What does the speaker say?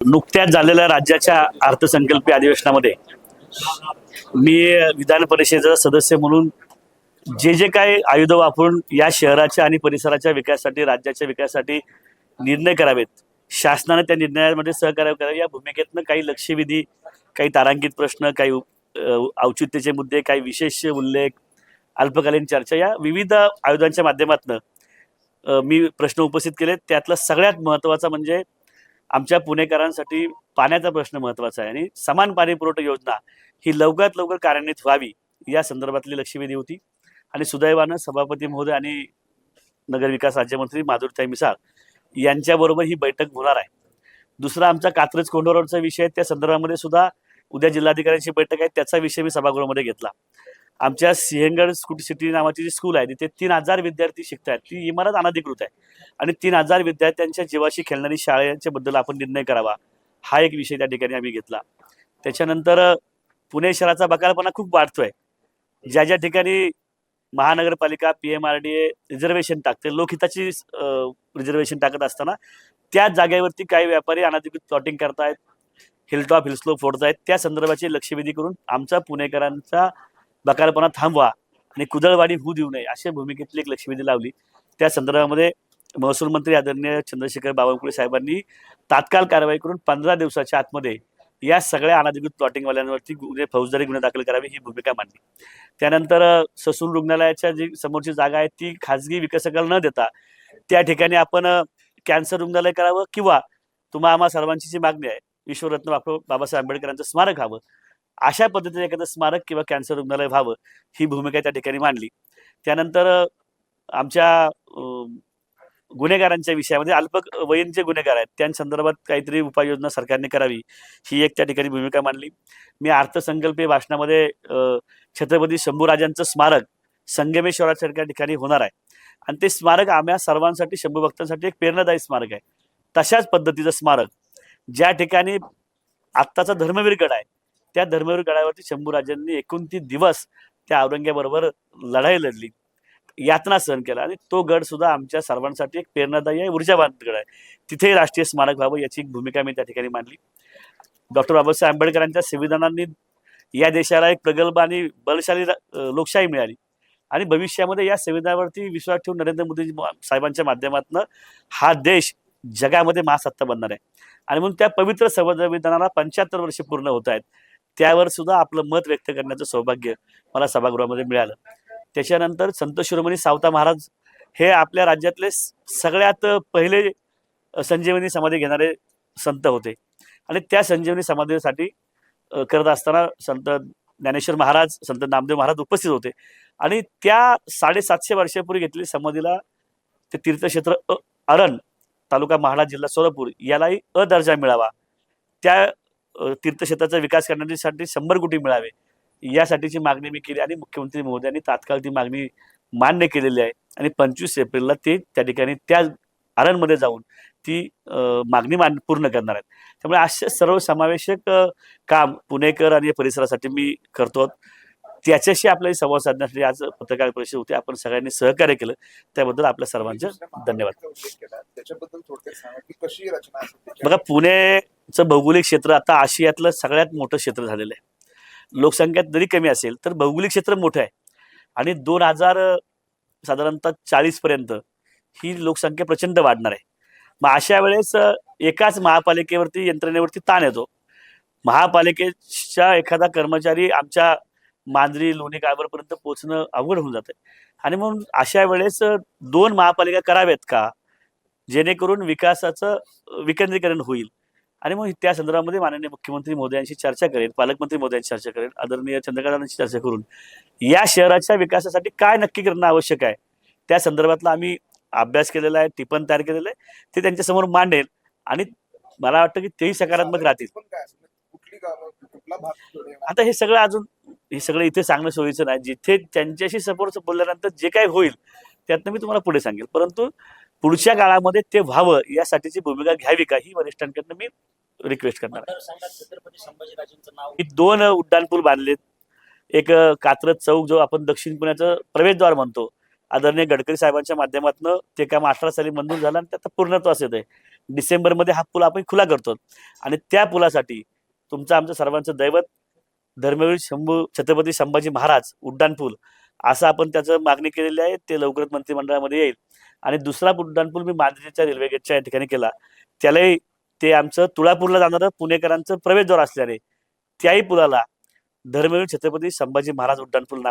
नुकत्याच झालेल्या राज्याच्या अर्थसंकल्पीय अधिवेशनामध्ये मी विधान परिषदेचा सदस्य म्हणून जे जे काय आयुध वापरून या शहराच्या आणि परिसराच्या विकासासाठी राज्याच्या विकासासाठी निर्णय करावेत शासनाने त्या निर्णयामध्ये सहकार्य करावे या भूमिकेतनं काही लक्षवेधी काही तारांकित प्रश्न काही औचित्याचे मुद्दे काही विशेष उल्लेख अल्पकालीन चर्चा या विविध आयुधांच्या माध्यमातून मी प्रश्न उपस्थित केले त्यातला सगळ्यात महत्त्वाचा म्हणजे आमच्या पुणेकरांसाठी पाण्याचा प्रश्न महत्त्वाचा आहे आणि समान पाणी पुरवठा योजना ही लवकरात लवकर कार्यान्वित व्हावी या संदर्भातली लक्षवेधी होती. आणि सुदैवानं सभापती महोदय आणि नगरविकास राज्यमंत्री माधुरताई मिसाळ यांच्याबरोबर ही बैठक होणार आहे. दुसरा आमचा कात्रज कोंडोरचा विषय आहे, त्या संदर्भामध्ये सुद्धा उद्या जिल्हाधिकाऱ्यांची बैठक आहे. त्याचा विषय मी सभागृहामध्ये घेतला. आमच्या सिंहगड स्कूट सिटी नावाची जी स्कूल आहे तिथे तीन हजार विद्यार्थी शिकत आहेत ती इमारत अनधिकृत आहे. आणि तीन हजार विद्यार्थ्यांच्या जीवाशी खेळणारी शाळेच्या बद्दल आपण निर्णय करावा. हा एक विषय त्या ठिकाणी आम्ही घेतला. त्याच्यानंतर पुणे शहराचा बकालपणा खूप वाढतोय. ज्या ज्या ठिकाणी महानगरपालिका P M R D A reservation टाकते लोकहिताची रिझर्वेशन टाकत असताना त्याच जागेवरती काही व्यापारी अनाधिकृत प्लॉटिंग करतायत हिलटॉप हिलस्लो फोडतायत. त्या संदर्भाची लक्षवेधी करून आमचा पुणेकरांचा बकालपणा थांबवा आणि कुदळवाडी होऊ देऊ नये अशा भूमिकेतली एक लक्षवेधी लावली. त्या संदर्भामध्ये महसूल मंत्री आदरणीय चंद्रशेखर बावनकुळे साहेबांनी तात्काळ कारवाई करून पंधरा दिवसाच्या आतमध्ये या सगळ्या अनधिकृत प्लॉटिंगवाल्यांवरती गुन्हे फौजदारी गुन्हे दाखल करावे ही भूमिका मांडली. त्यानंतर ससून रुग्णालयाच्या जी समोरची जागा आहे ती खाजगी विकसकाला न देता त्या ठिकाणी आपण कॅन्सर रुग्णालय करावं किंवा तुम्हा आम्हा सर्वांची जी मागणी आहे विश्वरत्न बाप- बाबासाहेब आंबेडकरांचं स्मारक व्हावं अशा पद्धतीने एखादं स्मारक किंवा कॅन्सर रुग्णालय व्हावं ही भूमिका त्या ठिकाणी मांडली. त्यानंतर आमच्या गुन्हेगारांच्या विषयामध्ये म्हणजे अल्प वयीन जे गुन्हेगार आहेत त्यांसंदर्भात काहीतरी उपाययोजना सरकारने करावी ही एक त्या ठिकाणी भूमिका मांडली. मी अर्थसंकल्पीय भाषणामध्ये छत्रपती शंभूराजांचं स्मारक संगमेश्वरासारख्या ठिकाणी होणार आहे. आणि ते स्मारक आम्हा सर्वांसाठी शंभू भक्तांसाठी एक प्रेरणादायी स्मारक आहे. तशाच पद्धतीचं स्मारक ज्या ठिकाणी आत्ताचा धर्मवीर गड आहे त्या धर्मवीर गडावरती शंभूराजांनी एकोणतीस दिवस त्या औरंग्याबरोबर लढाई लढली. यातना सहन केला. आणि तो गड सुद्धा आमच्या सर्वांसाठी एक प्रेरणादायी आहे. ऊर्जावान गड आहे. तिथे राष्ट्रीय स्मारक व्हावं याची एक भूमिका मी त्या ठिकाणी मांडली. डॉक्टर बाबासाहेब आंबेडकरांच्या संविधानांनी या देशाला एक प्रगल्भ आणि बलशाली लोकशाही मिळाली. आणि भविष्यामध्ये या संविधानावरती विश्वास ठेवून नरेंद्र मोदी साहेबांच्या माध्यमातून हा देश जगामध्ये महासत्ता बनणार आहे. आणि म्हणून त्या पवित्र संविधानाला पंच्याहत्तर वर्ष पूर्ण होत आहेत. त्यावर सुद्धा आपलं मत व्यक्त करण्याचं सौभाग्य मला सभागृहामध्ये मिळालं. त्याच्यानंतर संत शिरोमणी सावता महाराज हे आपल्या राज्यातले सगळ्यात पहिले संजीवनी समाधी घेणारे संत होते. आणि त्या संजीवनी समाधीसाठी करत असताना संत ज्ञानेश्वर महाराज संत नामदेव महाराज उपस्थित होते. आणि त्या साडेसातशे वर्षापूर्वी घेतलेली समाधीला ते तीर्थक्षेत्र अ अरण तालुका महाडा जिल्हा सोलापूर यालाही अ दर्जा मिळावा. त्या तीर्थक्षेत्राचा विकास करण्यासाठी शंभर कोटी मिळावे. यासाठीची मागणी मी केली आणि मुख्यमंत्री महोदयांनी तात्काळ ती मागणी मान्य केलेली आहे. आणि पंचवीस एप्रिलला ते त्या ठिकाणी त्या अरणमध्ये जाऊन ती मागणी मान पूर्ण करणार आहेत. त्यामुळे असे सर्व समावेशक अ, काम पुणेकर आणि परिसरासाठी मी करतो. त्याच्याशी आपल्याला संवाद साधण्यासाठी आज पत्रकार परिषद होती. आपण सगळ्यांनी सहकार्य केलं. त्याबद्दल आपल्या सर्वांचे धन्यवाद? बघा पुणेचं भौगोलिक क्षेत्र आता आशियातलं सगळ्यात मोठं क्षेत्र झालेलं आहे. लोकसंख्या जरी कमी असेल तर भौगोलिक क्षेत्र मोठं आहे. आणि दोन हजार साधारणतः चाळीसपर्यंत ही लोकसंख्या प्रचंड वाढणार आहे. मग अशा वेळेस एकाच महापालिकेवरती यंत्रणेवरती ताण येतो. महापालिकेच्या एखादा कर्मचारी आमच्या मांजरी लोणी काळभरपर्यंत पोहोचणं अवघड होऊन जातं आणि म्हणून अशा वेळेस दोन महापालिका कराव्यात का? जेणेकरून विकासाचं विकेंद्रीकरण होईल. आणि मग त्या संदर्भामध्ये माननीय मुख्यमंत्री मोदयांशी चर्चा करेल पालकमंत्री मोदयांशी चर्चा करेल आदरणीय चंद्रकांतांशी चर्चा करून या शहराच्या विकासासाठी काय नक्की करणं आवश्यक आहे? त्या संदर्भातला आम्ही अभ्यास केलेला आहे टिपण तयार केलेलं आहे. ते त्यांच्यासमोर मांडेल आणि मला वाटतं की तेही सकारात्मक राहतील. काय थोडे आता हे सगळं अजून हे सगळं इथे सांगणं सोयीचं नाही. जिथे त्यांच्याशी सपोर्ट बोलल्यानंतर जे काही होईल त्यातनं मी तुम्हाला पुढे सांगेल. परंतु पुढच्या काळामध्ये ते व्हावं यासाठीची भूमिका घ्यावी का? ही वरिष्ठांकडनं मी रिक्वेस्ट करणार आहे. मी दोन उड्डाणपूल बांधलेत. एक कात्रज चौक जो आपण दक्षिण पुण्याचं प्रवेशद्वार म्हणतो. आदरणीय गडकरी साहेबांच्या माध्यमातून ते काम अठरा साली मंजूर झालं आणि त्याचा पूर्णत्वास येत आहे डिसेंबरमध्ये हा पूल आपण खुला करतो. आणि त्या पुलासाठी तुमचं आमचं सर्वांचं दैवत धर्मवीर शंभू छत्रपती संभाजी महाराज उड्डाण पूल असं आपण त्याचं मागणी केलेली आहे ते लवकरच मंत्रिमंडळामध्ये येईल. आणि दुसरा उड्डाणपूल मी मांजरीच्या रेल्वे गेटच्या या ठिकाणी केला. त्यालाही ते आमचं तुळापूरला जाणारं पुणेकरांचं प्रवेशद्वार असल्याने त्याही पुलाला धर्मवीर छत्रपती संभाजी महाराज उड्डाणपूल नाव